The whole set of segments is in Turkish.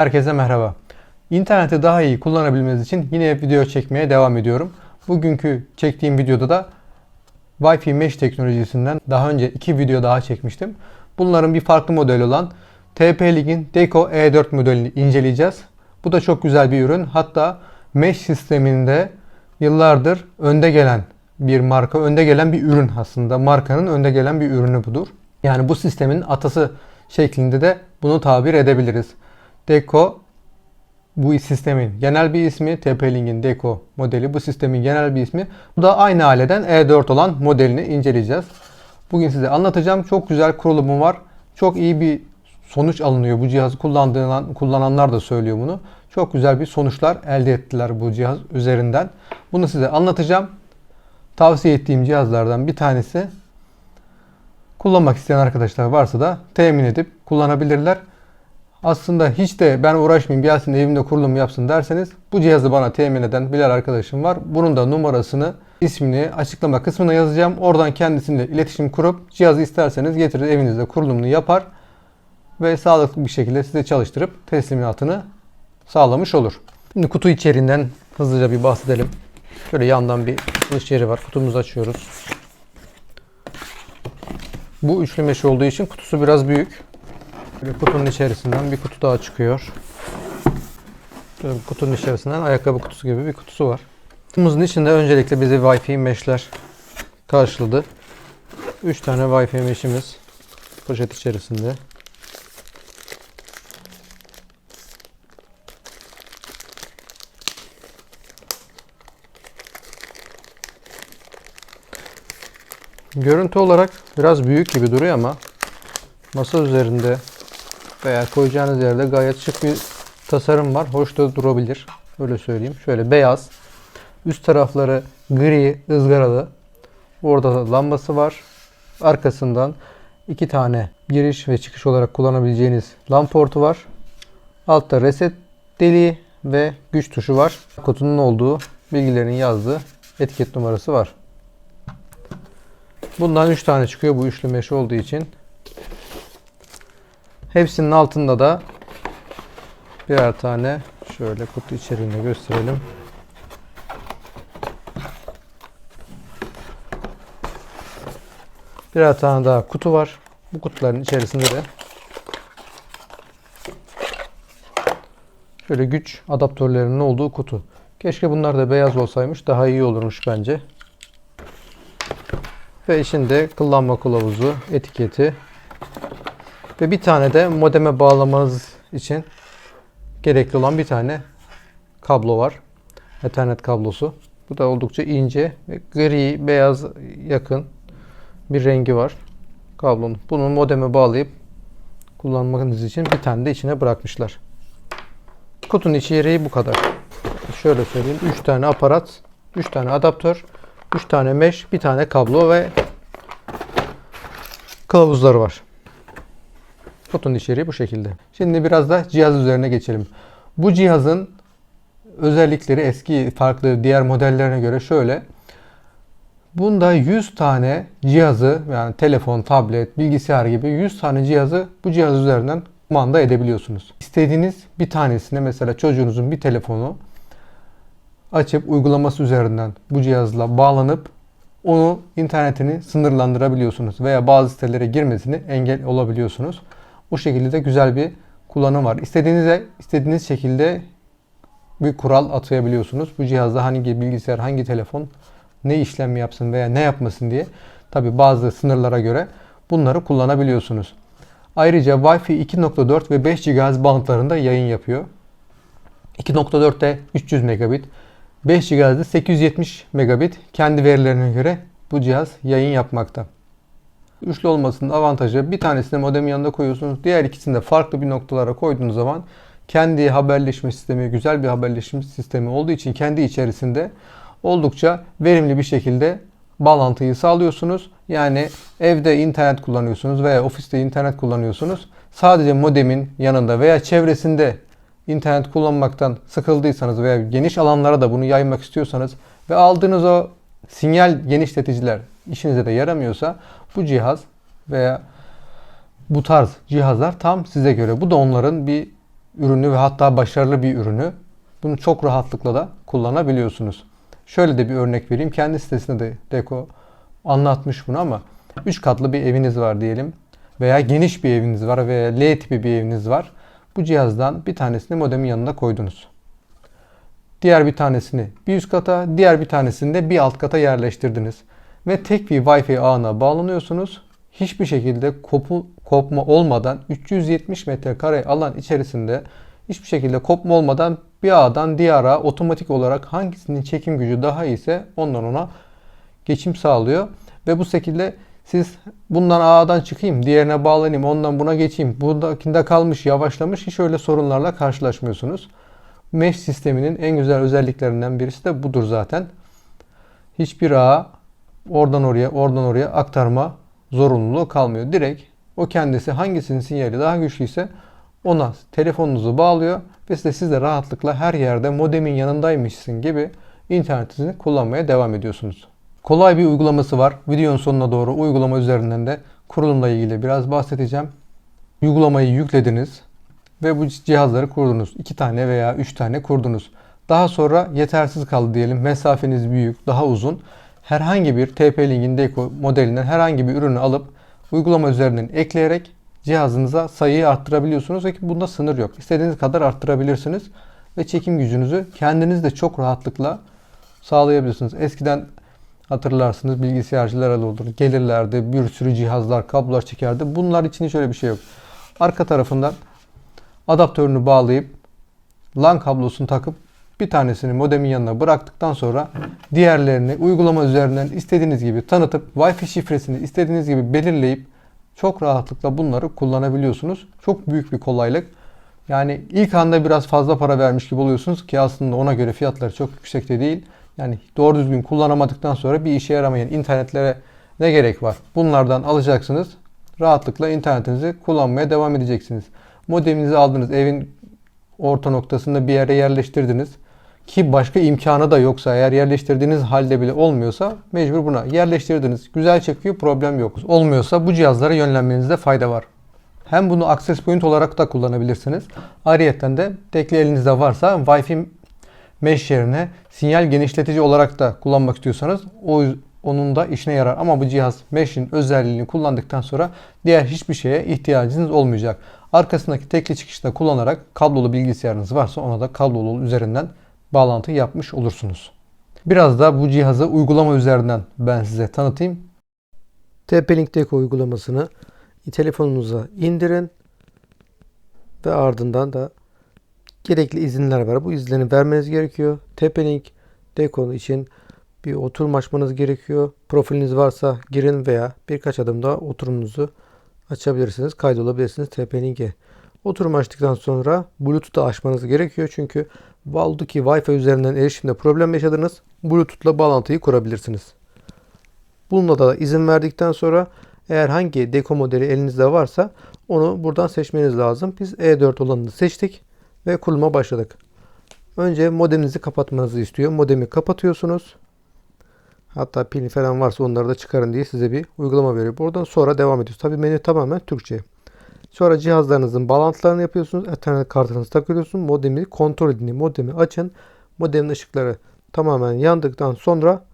Herkese merhaba. İnterneti daha iyi kullanabilmeniz için yine video çekmeye devam ediyorum. Bugünkü çektiğim videoda da Wi-Fi Mesh teknolojisinden daha önce iki video daha çekmiştim. Bunların bir farklı modeli olan TP-Link'in Deco E4 modelini inceleyeceğiz. Bu da çok güzel bir ürün. Hatta Mesh sisteminde yıllardır önde gelen bir marka, önde gelen bir ürün aslında. Markanın önde gelen bir ürünü budur. Yani bu sistemin atası şeklinde de bunu tabir edebiliriz. Deco bu sistemin genel bir ismi, TP-Link'in Deco modeli bu sistemin genel bir ismi. Bu da aynı aileden E4 olan modelini inceleyeceğiz. Bugün size anlatacağım. Çok güzel kurulumu var. Çok iyi bir sonuç alınıyor. Bu cihazı kullandığından, kullananlar da söylüyor bunu. Çok güzel bir sonuçlar elde ettiler bu cihaz üzerinden. Bunu size anlatacağım. Tavsiye ettiğim cihazlardan bir tanesi. Kullanmak isteyen arkadaşlar varsa da temin edip kullanabilirler. Aslında hiç de ben uğraşmayayım gelsin evimde kurulum yapsın derseniz bu cihazı bana temin eden birer arkadaşım var. Bunun da numarasını, ismini açıklama kısmına yazacağım. Oradan kendisiyle iletişim kurup cihazı isterseniz getirir evinizde kurulumunu yapar ve sağlıklı bir şekilde size çalıştırıp teslimatını sağlamış olur. Şimdi kutu içeriğinden hızlıca bir bahsedelim. Şöyle yandan bir kılıç yeri var. Kutumuzu açıyoruz. Bu üçlü meş olduğu için kutusu biraz büyük. Böyle kutunun içerisinden bir kutu daha çıkıyor. Kutunun içerisinden ayakkabı kutusu gibi bir kutusu var. Kutumuzun içinde öncelikle bizi Wi-Fi meşler karşıladı. 3 tane Wi-Fi meşimiz poşet içerisinde. Görüntü olarak biraz büyük gibi duruyor ama masa üzerinde veya koyacağınız yerde gayet şık bir tasarım var. Hoş da durabilir. Öyle söyleyeyim. Şöyle beyaz. Üst tarafları gri, ızgaralı. Orada da lambası var. Arkasından iki tane giriş ve çıkış olarak kullanabileceğiniz LAN portu var. Altta reset deliği ve güç tuşu var. Kutunun olduğu bilgilerin yazdığı etiket numarası var. Bundan 3 tane çıkıyor bu üçlü meş olduğu için. Hepsinin altında da birer tane şöyle kutu içeriğinde gösterelim. Birer tane daha kutu var. Bu kutuların içerisinde de şöyle güç adaptörlerinin olduğu kutu. Keşke bunlar da beyaz olsaymış daha iyi olurmuş bence. Ve içinde kullanma kılavuzu, etiketi ve bir tane de modeme bağlamanız için gerekli olan bir tane kablo var. Ethernet kablosu. Bu da oldukça ince ve gri, beyaz yakın bir rengi var kablonun. Bunu modeme bağlayıp kullanmanız için bir tane de içine bırakmışlar. Kutunun içeriği bu kadar. Şöyle söyleyeyim. 3 tane aparat, 3 tane adaptör, 3 tane mesh, bir tane kablo ve kılavuzları var. Kutunun içeriği bu şekilde. Şimdi biraz da cihaz üzerine geçelim. Bu cihazın özellikleri eski farklı diğer modellerine göre şöyle. Bunda 100 tane cihazı yani telefon, tablet, bilgisayar gibi 100 tane cihazı bu cihaz üzerinden kumanda edebiliyorsunuz. İstediğiniz bir tanesine mesela çocuğunuzun bir telefonu açıp uygulaması üzerinden bu cihazla bağlanıp onu internetini sınırlandırabiliyorsunuz veya bazı sitelere girmesini engel olabiliyorsunuz. Bu şekilde de güzel bir kullanım var. İstediğinize istediğiniz şekilde bir kural atayabiliyorsunuz. Bu cihazda hangi bilgisayar, hangi telefon ne işlem yapsın veya ne yapmasın diye tabi bazı sınırlara göre bunları kullanabiliyorsunuz. Ayrıca Wi-Fi 2.4 ve 5 GHz bantlarında yayın yapıyor. 2.4'te 300 megabit, 5 GHz'de 870 megabit kendi verilerine göre bu cihaz yayın yapmakta. Üçlü olmasının avantajı bir tanesini modem yanında koyuyorsunuz. Diğer ikisini de farklı bir noktalara koyduğunuz zaman kendi haberleşme sistemi, güzel bir haberleşme sistemi olduğu için kendi içerisinde oldukça verimli bir şekilde bağlantıyı sağlıyorsunuz. Yani evde internet kullanıyorsunuz veya ofiste internet kullanıyorsunuz. Sadece modemin yanında veya çevresinde internet kullanmaktan sıkıldıysanız veya geniş alanlara da bunu yaymak istiyorsanız ve aldığınız o sinyal genişleticiler işinize de yaramıyorsa bu cihaz veya bu tarz cihazlar tam size göre. Bu da onların bir ürünü ve hatta başarılı bir ürünü. Bunu çok rahatlıkla da kullanabiliyorsunuz. Şöyle de bir örnek vereyim. Kendi sitesinde de Deko anlatmış bunu ama 3 katlı bir eviniz var diyelim veya geniş bir eviniz var veya L tipi bir eviniz var. Bu cihazdan bir tanesini modemin yanına koydunuz. Diğer bir tanesini bir üst kata, diğer bir tanesini de bir alt kata yerleştirdiniz. Ve tek bir Wi-Fi ağına bağlanıyorsunuz. Hiçbir şekilde kopu, kopma olmadan 370 metrekare alan içerisinde hiçbir şekilde kopma olmadan bir ağdan diğer ağa otomatik olarak hangisinin çekim gücü daha iyiyse ondan ona geçim sağlıyor. Ve bu şekilde siz bundan ağdan çıkayım, diğerine bağlanayım, ondan buna geçeyim, buradakinde kalmış, yavaşlamış hiç öyle sorunlarla karşılaşmıyorsunuz. Mesh sisteminin en güzel özelliklerinden birisi de budur zaten. Hiçbir ağa oradan oraya, oradan oraya aktarma zorunluluğu kalmıyor. Direkt o kendisi hangisinin sinyali daha güçlüyse ona telefonunuzu bağlıyor ve size siz de rahatlıkla her yerde modemin yanındaymışsın gibi internetinizi kullanmaya devam ediyorsunuz. Kolay bir uygulaması var. Videonun sonuna doğru uygulama üzerinden de kurulumla ilgili biraz bahsedeceğim. Uygulamayı yüklediniz ve bu cihazları kurdunuz. 2 tane veya 3 tane kurdunuz. Daha sonra yetersiz kaldı diyelim. Mesafeniz büyük, daha uzun. Herhangi bir TP-Link'in Deco modelinden herhangi bir ürünü alıp uygulama üzerinden ekleyerek cihazınıza sayıyı arttırabiliyorsunuz ve bunda sınır yok. İstediğiniz kadar arttırabilirsiniz ve çekim gücünüzü kendiniz de çok rahatlıkla sağlayabilirsiniz. Eskiden hatırlarsınız bilgisayarcılar olur. Gelirlerdi bir sürü cihazlar, kablolar çekerdi. Bunlar için hiç öyle bir şey yok. Arka tarafından adaptörünü bağlayıp LAN kablosunu takıp bir tanesini modemin yanına bıraktıktan sonra diğerlerini uygulama üzerinden istediğiniz gibi tanıtıp Wi-Fi şifresini istediğiniz gibi belirleyip çok rahatlıkla bunları kullanabiliyorsunuz. Çok büyük bir kolaylık. Yani ilk anda biraz fazla para vermiş gibi oluyorsunuz ki aslında ona göre fiyatları çok yüksek de değil. Yani doğru düzgün kullanamadıktan sonra bir işe yaramayan internetlere ne gerek var? Bunlardan alacaksınız. Rahatlıkla internetinizi kullanmaya devam edeceksiniz. Modeminizi aldınız. Evin orta noktasında bir yere yerleştirdiniz. Ki başka imkanı da yoksa eğer yerleştirdiğiniz halde bile olmuyorsa mecbur buna yerleştirdiniz. Güzel çekiyor problem yok. Olmuyorsa bu cihazlara yönlenmenizde fayda var. Hem bunu access point olarak da kullanabilirsiniz. Ayrıyeten de tekli elinizde varsa Wi-Fi mesh yerine sinyal genişletici olarak da kullanmak istiyorsanız o onun da işine yarar. Ama bu cihaz mesh'in özelliğini kullandıktan sonra diğer hiçbir şeye ihtiyacınız olmayacak. Arkasındaki tekli çıkışta kullanarak kablolu bilgisayarınız varsa ona da kablolu üzerinden bağlantı yapmış olursunuz. Biraz da bu cihazı uygulama üzerinden ben size tanıtayım. TP-Link uygulamasını telefonunuza indirin ve ardından da gerekli izinler var. Bu izinleri vermeniz gerekiyor. TP-Link Deco için bir oturum açmanız gerekiyor. Profiliniz varsa girin veya birkaç adım daha oturumunuzu açabilirsiniz. Kaydolabilirsiniz TP-Link'e. Oturum açtıktan sonra Bluetooth'u açmanız gerekiyor. Çünkü Valduki Wi-Fi üzerinden erişimde problem yaşadınız. Bluetooth'la bağlantıyı kurabilirsiniz. Bununla da izin verdikten sonra eğer hangi deko modeli elinizde varsa onu buradan seçmeniz lazım. Biz E4 olanını seçtik ve kuruluma başladık. Önce modeminizi kapatmanızı istiyor. Modemi kapatıyorsunuz. Hatta pil falan varsa onları da çıkarın diye size bir uygulama veriyor. Buradan sonra devam ediyoruz. Tabi menü tamamen Türkçe. Sonra cihazlarınızın bağlantılarını yapıyorsunuz. Ethernet kartınızı takıyorsunuz. Modemi kontrol edin. Modemi açın. Modemin ışıkları tamamen yandıktan sonra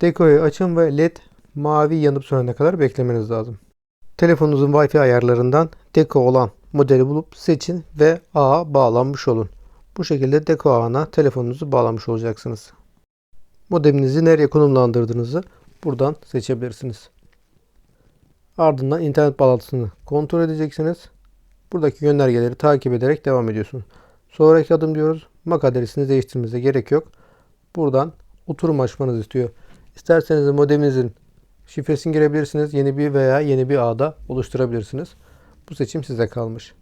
dekoyu açın ve led mavi yanıp sönene kadar beklemeniz lazım. Telefonunuzun Wi-Fi ayarlarından deko olan modeli bulup seçin ve ağa bağlanmış olun. Bu şekilde deko ağına telefonunuzu bağlamış olacaksınız. Modeminizi nereye konumlandırdığınızı buradan seçebilirsiniz. Ardından internet bağlantısını kontrol edeceksiniz. Buradaki yönergeleri takip ederek devam ediyorsunuz. Sonraki adım diyoruz. MAC adresini değiştirmenize gerek yok. Buradan oturum açmanızı istiyor. İsterseniz modeminizin şifresini girebilirsiniz. Yeni bir veya yeni bir ağda oluşturabilirsiniz. Bu seçim size kalmış.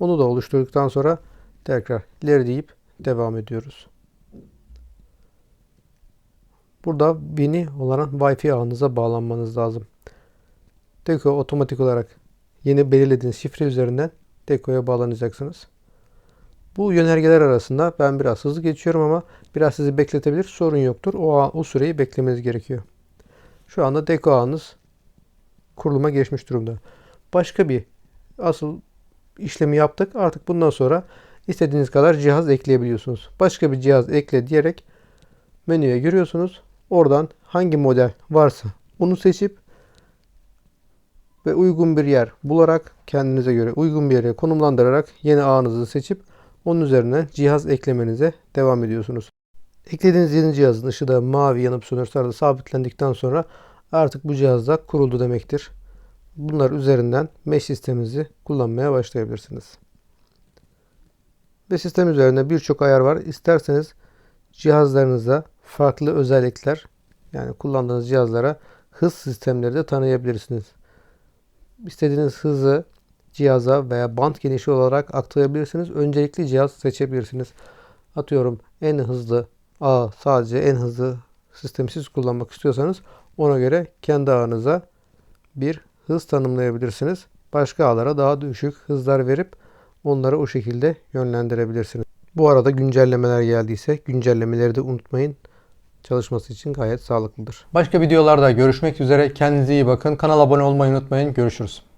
Onu da oluşturduktan sonra tekrar ileri deyip devam ediyoruz. Burada bini olarak Wi-Fi ağınıza bağlanmanız lazım. Deco otomatik olarak yeni belirlediğiniz şifre üzerinden Deco'ya bağlanacaksınız. Bu yönergeler arasında ben biraz hızlı geçiyorum ama biraz sizi bekletebilir. Sorun yoktur. O, o süreyi beklemeniz gerekiyor. Şu anda Deco ağınız kuruluma geçmiş durumda. Başka bir asıl işlemi yaptık. Artık bundan sonra istediğiniz kadar cihaz ekleyebiliyorsunuz. Başka bir cihaz ekle diyerek menüye giriyorsunuz. Oradan hangi model varsa onu seçip ve uygun bir yer bularak kendinize göre uygun bir yere konumlandırarak yeni ağınızı seçip onun üzerine cihaz eklemenize devam ediyorsunuz. Eklediğiniz yeni cihazın ışığı da mavi yanıp arada sabitlendikten sonra artık bu cihazda kuruldu demektir. Bunlar üzerinden mesh sisteminizi kullanmaya başlayabilirsiniz. Ve sistem üzerinde birçok ayar var. İsterseniz cihazlarınıza farklı özellikler yani kullandığınız cihazlara hız sistemleri de tanıyabilirsiniz. İstediğiniz hızı cihaza veya bant genişliği olarak aktarabilirsiniz. Öncelikli cihaz seçebilirsiniz. Atıyorum en hızlı ağ sadece en hızlı sistemi siz kullanmak istiyorsanız ona göre kendi ağınıza bir hız tanımlayabilirsiniz. Başka ağlara daha düşük hızlar verip onları o şekilde yönlendirebilirsiniz. Bu arada güncellemeler geldiyse güncellemeleri de unutmayın. Çalışması için gayet sağlıklıdır. Başka videolarda görüşmek üzere. Kendinize iyi bakın. Kanala abone olmayı unutmayın. Görüşürüz.